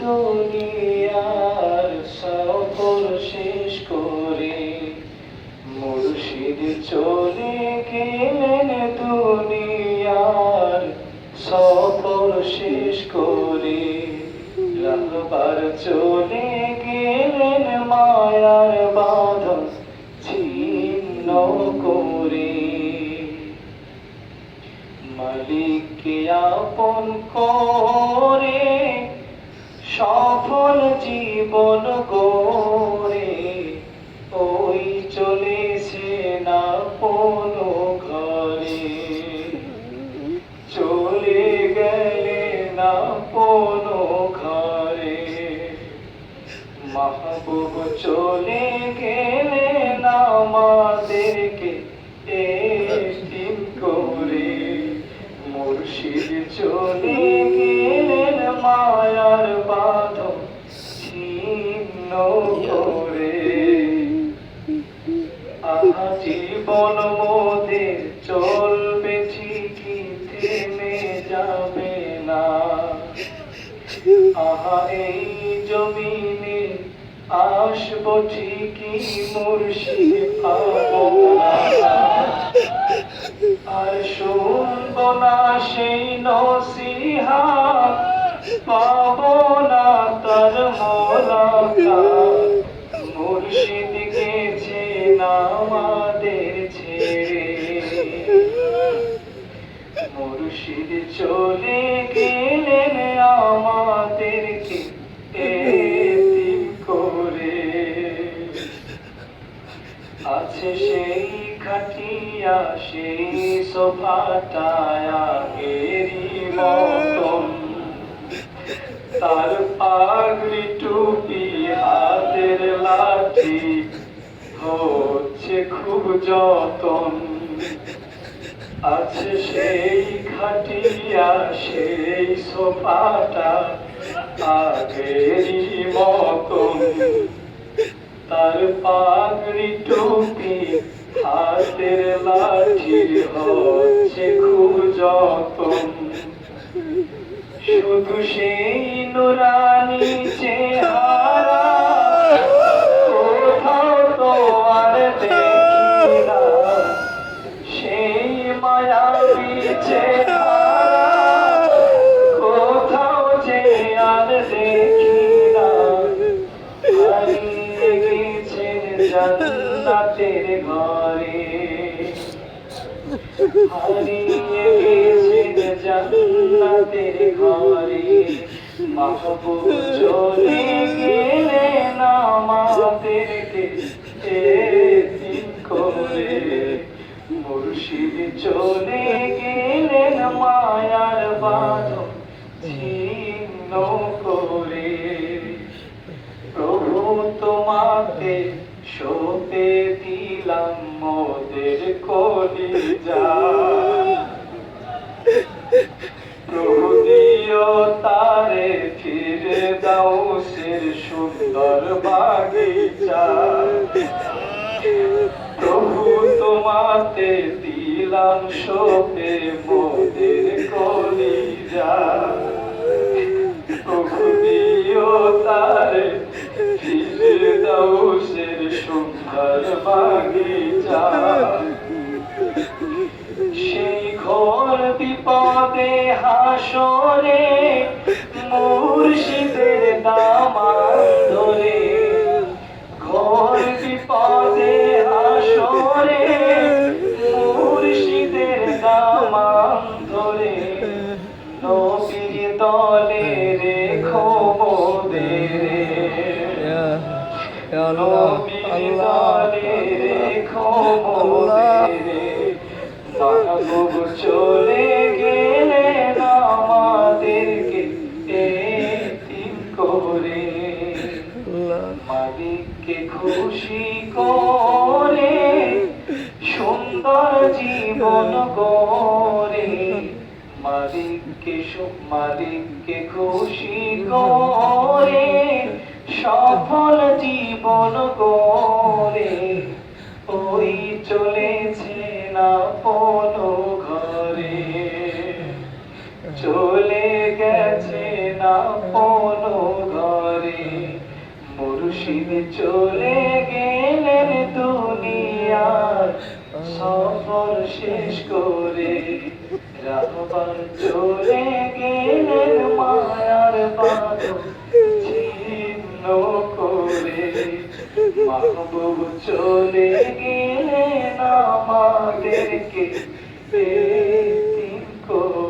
দুনিয়ার সফর শেষ করে মুর্শিদ চলে গেলেন দুনিয়ার সফর শেষ করে। রাহবার চলে গেলেন মায়ার বাঁধন ছিন্ন করে। মালিককে আপন করে সফল জীবন গড়ে, ওই চলেছে না কোনো ঘরে। চলে গেলে না কোনো ঘরে। মাহবুব চলে যাবে না আহা, এই জমিনে আসব ঠিকই আর শুনব না সেই নসিহা, পাবো না তার মোলাকাত মুর্শিদ গেছে আমাদের চলে গেলেন আমাদেরকে করে। আছে সেই খাটিয়া সেই সোফাটায়া এরি মতন। তার পাগড়ি টুপি হাতের লাঠি হচ্ছে খুব যতন। আছে সেই খাটিয়া, সেই সোফাটা আগেরই মতন। তার পাগড়ি টুপি হাতের লাঠি হচ্ছে খুব যতন। শুধু সেই নুরানি জান্নাতের ঘরে। হারিয়ে গেছেন জান্নাতের ঘরে। মাহবুব চলে গেলেন আমাদেরকে এতিম করে। মুর্শিদ চলে তোমাতে দিলাম শোতে মোদের কলিজা প্রভু দিও তারে, ফিরে দাও সুন্দর বাগিচা। সেই ঘোর বিপদে হাসরে মুর্শিদের দামান রেখো মোদের মাহবুব চলে গেলেন আমাদেরকে করে মালিককে খুশি করে সুন্দর জীবন গড়ে মালিককে মালিককে খুশি করে সফল জীবন গড়ে ওই চলেছে না কোনো ঘরে। চলে গেছে না কোনো ঘরে, মুর্শিদ চলে গেলেন দুনিয়ার সফর শেষ করে। রাহবার চলে গেলেন মায়ার বাঁধন করে মাহবুব চলে গেলেন আমাদেরকে করে।